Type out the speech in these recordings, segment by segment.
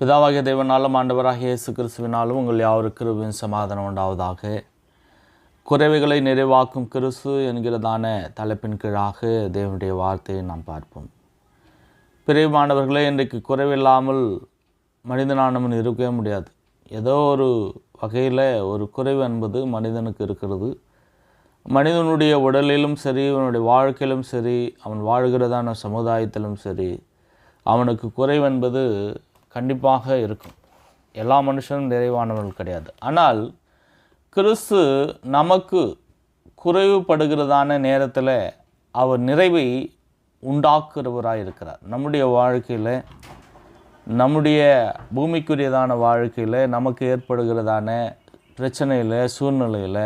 பிதாவாகிய தேவனாலும் ஆண்டவராகிய இயேசு கிறிஸ்துவினாலும் உங்கள் யாவருக்கிருவின் சமாதானம் உண்டாவதாக. குறைவுகளை நிறைவாக்கும் கிறிஸ்து என்கிறதான தலைப்பின் கீழாக தேவனுடைய வார்த்தையை நாம் பார்ப்போம். பிரியமானவர்களே இன்றைக்கு குறைவில்லாமல் மனிதனானவன் இருக்கவே முடியாது. ஏதோ ஒரு வகையில் ஒரு குறைவு என்பது மனிதனுக்கு இருக்கிறது. மனிதனுடைய உடலிலும் சரி அவனுடைய வாழ்க்கையிலும் சரி அவன் வாழ்கிறதான சமுதாயத்திலும் சரி அவனுக்கு குறைவு என்பது கண்டிப்பாக இருக்கும். எல்லா மனுஷனும் நிறைவானவர்கள் கிடையாது. ஆனால் கிறிஸ்து நமக்கு குறைவுபடுகிறதான நேரத்தில் அவர் நிறைவை உண்டாக்குறவராக இருக்கிறார். நம்முடைய வாழ்க்கையில் நம்முடைய பூமிக்குரியதான வாழ்க்கையில் நமக்கு ஏற்படுகிறதான பிரச்சனையில் சூழ்நிலையில்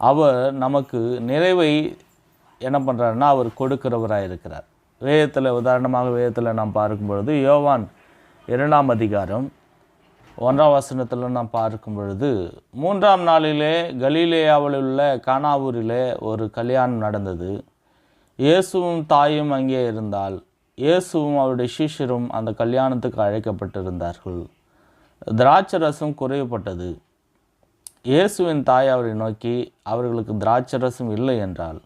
அவர் நமக்கு நிறைவை என்ன பண்ணுறாருன்னா அவர் கொடுக்கிறவராக இருக்கிறார். வேதத்தில் உதாரணமாக வேதத்தில் நாம் பார்க்கும் பொழுது யோவான் இரண்டாம் அதிகாரம் ஒன்றாம் வசனத்தில் நாம் பார்க்கும் பொழுது மூன்றாம் நாளிலே கலீலேயாவில் உள்ள கானாவூரிலே ஒரு கல்யாணம் நடந்தது. இயேசுவும் தாயும் அங்கே இருந்தால் இயேசுவும் அவருடைய சீஷரும் அந்த கல்யாணத்துக்கு அழைக்கப்பட்டிருந்தார்கள். திராட்சரசம் குறைவுபட்டது இயேசுவின் தாய் அவரை நோக்கி அவர்களுக்கு திராட்சரசம் இல்லை என்றால்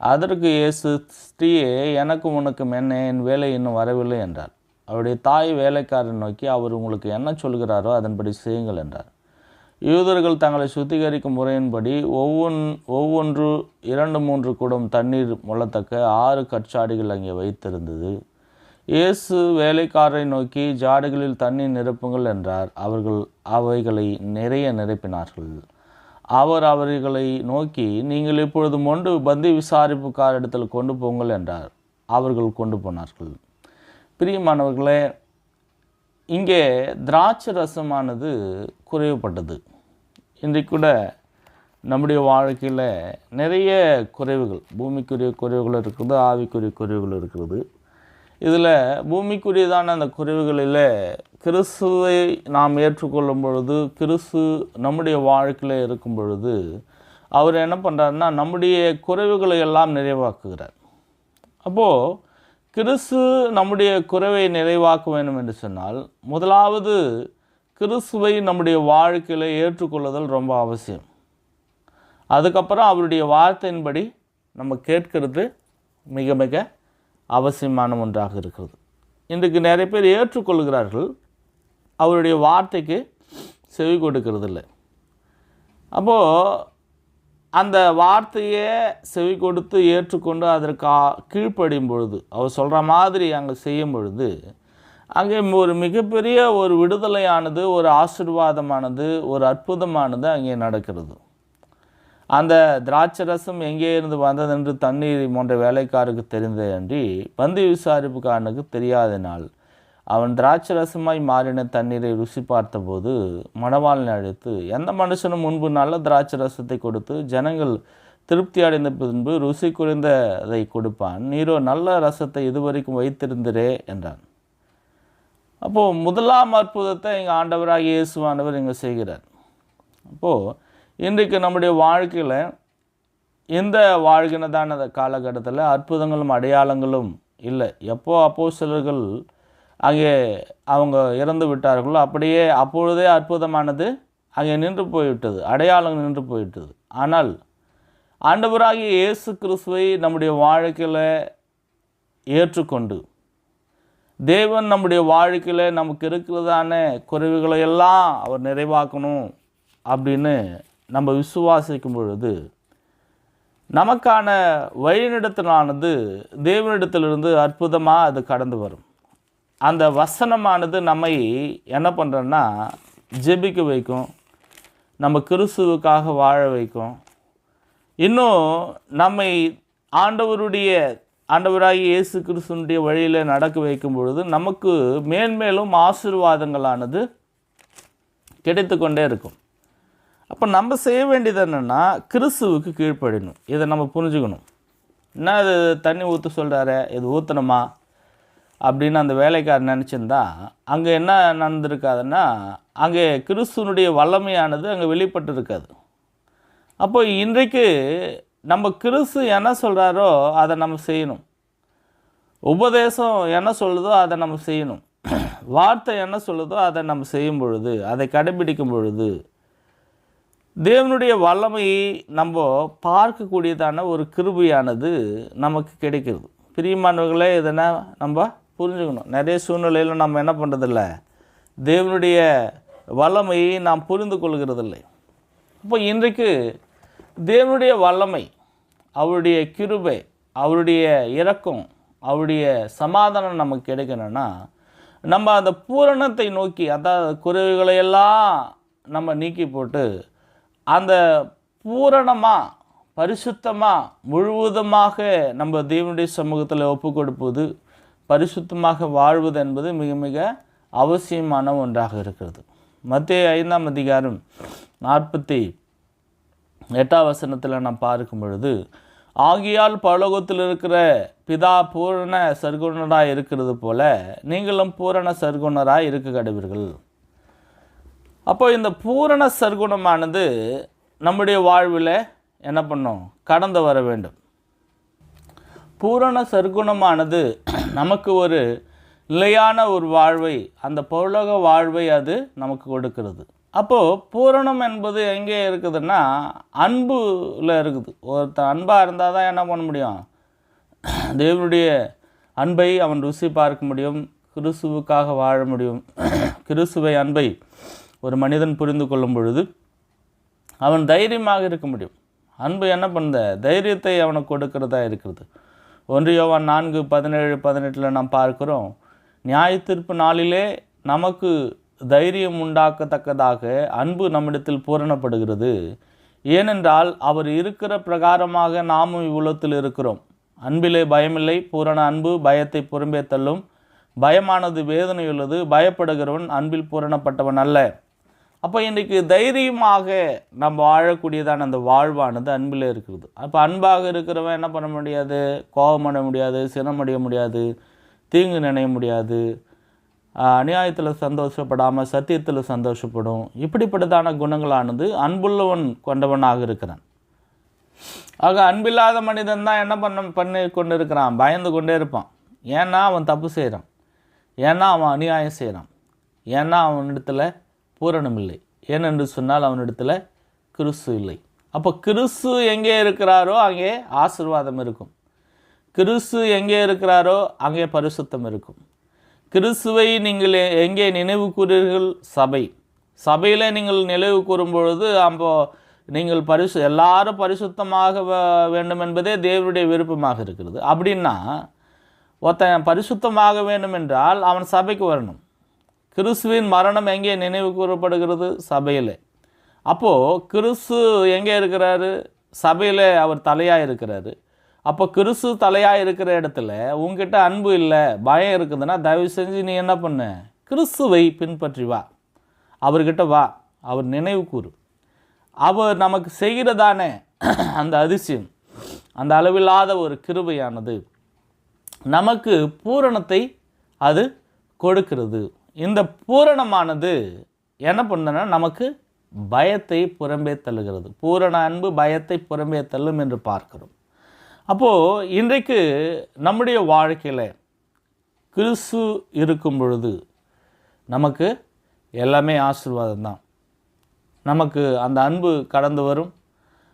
அதற்கு இயேசு ஸ்ரீயே எனக்கும் உனக்கும் என்ன? என் வேலை இன்னும் வரவில்லை என்றார் அவருடைய தாய் வேலைக்காரன் நோக்கி அவர் உங்களுக்கு என்ன சொல்கிறாரோ அதன்படி செய்யுங்கள் என்றார். யூதர்கள் தங்களை சுத்திகரிக்கும் முறையின்படி ஒவ்வொன் ஒவ்வொன்று இரண்டு மூன்று குடம் தண்ணீர் முள்ளத்தக்க ஆறு கற்சாடிகள் அங்கே வைத்திருந்தது. இயேசு வேலைக்காரரை நோக்கி ஜாடுகளில் தண்ணீர் நிரப்புங்கள் என்றார். அவர்கள் அவைகளை நிறைய நிரப்பினார்கள். அவர் அவர்களை நோக்கி நீங்கள் இப்பொழுது மொண்டு பந்தி விசாரிப்புக்காரிடத்தில் கொண்டு போங்கள் என்றார். அவர்கள் கொண்டு போனார்கள். பிரியமானவர்களே இங்கே திராட்சை ரசமானது குறைவுபட்டது. இன்றைக்கு கூட நம்முடைய வாழ்க்கையில் நிறைய குறைவுகள் பூமிக்குரிய குறைவுகள் இருக்கிறது ஆவிக்குரிய குறைவுகள் இருக்கிறது. இதில் பூமிக்குரியதான அந்த குறைவுகளில் கிறிஸ்துவை நாம் ஏற்றுக்கொள்ளும் பொழுது கிறிஸ்து நம்முடைய வாழ்க்கையில் இருக்கும் பொழுது அவர் என்ன பண்ணுறாருன்னா நம்முடைய குறைவுகளை எல்லாம் நிறைவாக்குகிறார். அப்போது கிறிஸ்து நம்முடைய குறைவை நிறைவாக்க வேண்டும் என்று சொன்னால் முதலாவது கிறிஸ்துவை நம்முடைய வாழ்க்கையில் ஏற்றுக்கொள்ளுதல் ரொம்ப அவசியம். அதுக்கப்புறம் அவருடைய வார்த்தையின்படி நம்ம கேட்கிறது மிக மிக அவசியமான ஒன்றாக இருக்கிறது. இன்றைக்கு நிறைய பேர் ஏற்றுக்கொள்கிறார்கள் அவருடைய வார்த்தைக்கு செவி கொடுக்கறதில்லை. அப்போது அந்த வார்த்தையை செவி கொடுத்து ஏற்றுக்கொண்டு அதற்கு கீழ்ப்படியும் பொழுது அவர் சொல்கிற மாதிரி அங்கே செய்யும் பொழுது அங்கே ஒரு மிகப்பெரிய ஒரு விடுதலையானது ஒரு ஆசீர்வாதமானது ஒரு அற்புதமானது அங்கே நடக்கிறது. அந்த திராட்சை ரசம் எங்கே இருந்து வந்ததென்று தண்ணீர் போன்ற வேலைக்காருக்கு தெரிந்ததன்றி பந்தி விசாரிப்புக்காரனுக்கு தெரியாதனால் அவன் திராட்சை ரசமாய் மாறின தண்ணீரை ருசி பார்த்தபோது மணவாளனை அழைத்து எந்த மனுஷனும் முன்பு நல்ல திராட்சை ரசத்தை கொடுத்து ஜனங்கள் திருப்தி அடைந்த பின்பு ருசி குறைந்ததை கொடுப்பான். நீரோ நல்ல ரசத்தை இதுவரைக்கும் வைத்திருந்தரே என்றான். அப்போது முதலாம் அற்புதத்தை எங்கள் ஆண்டவராக இயேசுவானவர் இங்கே செய்கிறார். அப்போது இன்றைக்கு நம்முடைய வாழ்க்கையில் இந்த வாழ்கினதான அந்த காலகட்டத்தில் அற்புதங்களும் அடையாளங்களும் இல்லை. எப்போ அப்போ சிலர்கள் அங்கே அவங்க இறந்து விட்டார்களோ அப்படியே அப்பொழுதே அற்புதமானது அங்கே நின்று போய்விட்டது. அடையாளம் நின்று போய்விட்டது. ஆனால் ஆண்டவராகிய இயேசு கிறிஸ்துவை நம்முடைய வாழ்க்கையில் ஏற்றுக்கொண்டு தேவன் நம்முடைய வாழ்க்கையில் நமக்கு இருக்கிறதான குறைவுகளை எல்லாம் அவர் நிறைவாக்கணும் அப்படின்னு நம்ம விசுவாசிக்கும் பொழுது நமக்கான வழிநடத்தலானது தேவனிடத்திலிருந்து அற்புதமாக அது கடந்து வரும். அந்த வசனமானது நம்மை என்ன பண்ணுறோன்னா ஜெபிக்க வைக்கும். நம்ம கிறிஸ்துவுக்காக வாழ வைக்கும். இன்னும் நம்மை ஆண்டவருடைய ஆண்டவராகி இயேசு கிறிஸ்துனுடைய வழியில் நடக்க வைக்கும் பொழுது நமக்கு மேன்மேலும் ஆசீர்வாதங்களானது கிடைத்து கொண்டே இருக்கும். அப்போ நம்ம செய்ய வேண்டியது என்னென்னா கிறிஸ்துவுக்கு கீழ்ப்படியணும். இதை நம்ம புரிஞ்சுக்கணும். என்ன இது தண்ணி ஊற்ற சொல்கிறாரு இது ஊற்றணுமா அப்படின்னு அந்த வேலைக்காரர் நினச்சிருந்தா அங்கே என்ன நடந்திருக்காதுன்னா அங்கே கிறிஸ்துவனுடைய வல்லமையானது அங்கே வெளிப்பட்டு இருக்காது அப்போ இன்றைக்கு நம்ம கிறிஸ்து என்ன சொல்கிறாரோ அதை நம்ம செய்யணும். உபதேசம் என்ன சொல்லுதோ அதை நம்ம செய்யணும். வார்த்தை என்ன சொல்லுதோ அதை நம்ம செய்யும் பொழுது அதை கடைபிடிக்கும் பொழுது தேவனுடைய வல்லமையை நம்ம பார்க்கக்கூடியதான ஒரு கிருபியானது நமக்கு கிடைக்கிறது. பிரியமானவர்களே இதனை நம்ம புரிஞ்சுக்கணும். நிறைய சூழ்நிலையில் நம்ம என்ன பண்ணுறதில்ல தேவனுடைய வல்லமையை நாம் புரிந்து கொள்கிறதில்லை. இப்போ இன்றைக்கு தேவனுடைய வல்லமை அவருடைய கிருபை அவருடைய இரக்கம் அவருடைய சமாதானம் நமக்கு கிடைக்கணும்னா நம்ம அந்த பூரணத்தை நோக்கி அதாவது குறைவுகளையெல்லாம் நம்ம நீக்கி போட்டு அந்த பூரணமாக பரிசுத்தமாக முழுவதுமாக நம்ம தேவனுடைய சமூகத்தில் ஒப்பு கொடுப்பது பரிசுத்தமாக வாழ்வது என்பது மிக மிக அவசியமான ஒன்றாக இருக்கிறது. மத்திய ஐந்தாம் அதிகாரம் நாற்பத்தி எட்டாம் வசனத்தில் நாம் பார்க்கும் பொழுது ஆகியால் பரலோகத்தில் இருக்கிற பிதா பூரண சர்க்குணராக இருக்கிறது போல நீங்களும் பூரண சர்க்குணராக இருக்க கடவீர்கள். அப்போ இந்த பூரண சர்க்குணமானது நம்முடைய வாழ்வில் என்ன பண்ணும்? கடந்து வர வேண்டும். பூரண சர்க்குணமானது நமக்கு ஒரு நிலையான ஒரு வாழ்வை அந்த பொருளக வாழ்வை அது நமக்கு கொடுக்கிறது. அப்போது பூரணம் என்பது எங்கே இருக்குதுன்னா அன்புல இருக்குது. ஒருத்தன் அன்பாக இருந்தால் தான் என்ன பண்ண முடியும்? தேவனுடைய அன்பை அவன் ருசி பார்க்க முடியும். கிறிஸ்துவுக்காக வாழ முடியும். கிறிஸ்துவை அன்பை ஒரு மனிதன் புரிந்து கொள்ளும் பொழுது அவன் தைரியமாக இருக்க முடியும். அன்பு என்ன பண்ணுத? தைரியத்தை அவனுக்கு கொடுக்கிறதா இருக்கிறது. ஒன்று யோவான் நான்கு பதினேழு பதினெட்டில் நாம் பார்க்கிறோம். நியாய தீர்ப்பு நாளிலே நமக்கு தைரியம் உண்டாக்கத்தக்கதாக அன்பு நம்மிடத்தில் பூரணப்படுகிறது. ஏனென்றால் அவர் இருக்கிற பிரகாரமாக நாமும் இவ்வுலத்தில் இருக்கிறோம். அன்பிலே பயமில்லை பூரண அன்பு பயத்தை புறம்பே தள்ளும். பயமானது வேதனையுள்ளது பயப்படுகிறவன் அன்பில் பூரணப்பட்டவன் அல்ல. அப்போ இன்றைக்கு தைரியமாக நம்ம வாழக்கூடியதான அந்த வாழ்வானது அன்பில் இருக்கிறது. அப்போ அன்பாக இருக்கிறவன் என்ன பண்ண முடியாது? கோபம் முடியாது சினமடைய முடியாது தீங்கு நினைய முடியாது. அநியாயத்தில் சந்தோஷப்படாமல் சத்தியத்தில் சந்தோஷப்படும். இப்படிப்பட்டதான குணங்களானது அன்புள்ளவன் கொண்டவனாக இருக்கிறான். ஆக அன்பில்லாத மனிதன் தான் என்ன பண்ண பண்ணி கொண்டு இருக்கிறான் பயந்து கொண்டே இருப்பான். ஏன்னா அவன் தப்பு செய்கிறான் ஏன்னா அவன் அநியாயம் செய்கிறான் ஏன்னா அவனிடத்தில் பூரணம் இல்லை ஏனென்று சொன்னால் அவனிடத்தில் கிறிஸ்து இல்லை. அப்போ கிறிஸ்து எங்கே இருக்கிறாரோ அங்கே ஆசிர்வாதம் இருக்கும். கிறிஸ்து எங்கே இருக்கிறாரோ அங்கே பரிசுத்தம் இருக்கும். கிறிஸ்துவை நீங்கள் எங்கே நினைவு கூறீர்கள் சபை. சபையில் நீங்கள் நினைவு கூறும் பொழுது அப்போ நீங்கள் பரிசு எல்லாரும் பரிசுத்தமாக வேண்டும் என்பதே தேவனுடைய விருப்பமாக இருக்கிறது. அப்படின்னா ஒருத்தன் பரிசுத்தமாக வேண்டும் என்றால் அவன் சபைக்கு வரணும். கிறிஸ்துவின் மரணம் எங்கே நினைவு கூறப்படுகிறது? சபையில். அப்போது கிறிஸ்து எங்கே இருக்கிறாரு? சபையில் அவர் தலையாக இருக்கிறாரு. அப்போ கிறிஸ்து தலையாக இருக்கிற இடத்துல உங்ககிட்ட அன்பு இல்லை பயம் இருக்குதுன்னா தயவு செஞ்சு நீ என்ன பண்ண? கிறிஸ்துவை பின்பற்றி வா. அவர்கிட்ட வா. அவர் நினைவு கூறு. அவர் நமக்கு செய்கிறதானே? அந்த அதிசயம். அந்த அளவில்லாத ஒரு கிருபையானது நமக்கு பூரணத்தை அது கொடுக்கிறது. இந்த பூரணமானது என்ன பண்ணுதுன்னா நமக்கு பயத்தை புறம்பே தள்ளுகிறது. பூரண அன்பு பயத்தை புறம்பே தள்ளும் என்று பார்க்கிறோம். அப்போது இன்றைக்கு நம்முடைய வாழ்க்கையில் கிறிஸ்து இருக்கும் பொழுது நமக்கு எல்லாமே ஆசீர்வாதம் தான். நமக்கு அந்த அன்பு கடந்து வரும்.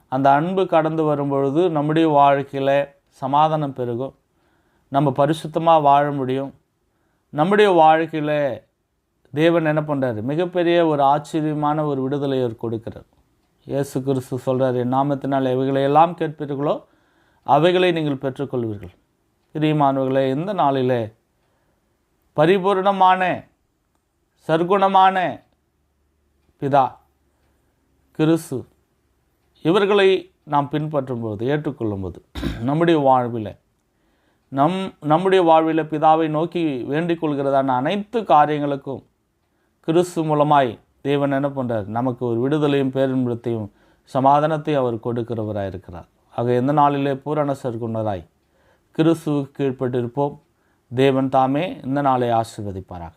அந்த அன்பு கடந்து வரும் பொழுது நம்முடைய வாழ்க்கையில் சமாதானம் பெருகும். நம்ம பரிசுத்தமாக வாழ முடியும். நம்முடைய வாழ்க்கையில் தேவன் என்ன பண்ணுறாரு மிகப்பெரிய ஒரு ஆச்சரியமான ஒரு விடுதலை அவர் கொடுக்கிறார். இயேசு கிறிஸ்து சொல்கிறார் என் நாமத்தினால் எவைகளை எல்லாம் கேட்பீர்களோ அவைகளை நீங்கள் பெற்றுக்கொள்வீர்கள். பிரியமானவர்களே இந்த நாளிலே பரிபூர்ணமான சர்க்குணமான பிதா கிறிஸ்து இவர்களை நாம் பின்பற்றும்போது ஏற்றுக்கொள்ளும்போது நம்முடைய வாழ்வில் நம் நம்முடைய வாழ்வில் பிதாவை நோக்கி வேண்டிக் கொள்கிறதான அனைத்து காரியங்களுக்கும் கிறிஸ்து மூலமாய் தேவன் என்ன பண்ணுறார் நமக்கு ஒரு விடுதலையும் பேரின்பத்தையும் சமாதானத்தையும் அவர் கொடுக்கிறவராக இருக்கிறார். ஆக எந்த நாளிலே பூரண சர்க்குணராய் கிறிஸ்துவுக்கு கீழ்ப்பட்டிருப்போம். தேவன் தாமே இந்த நாளை ஆசிர்வதிப்பாராக.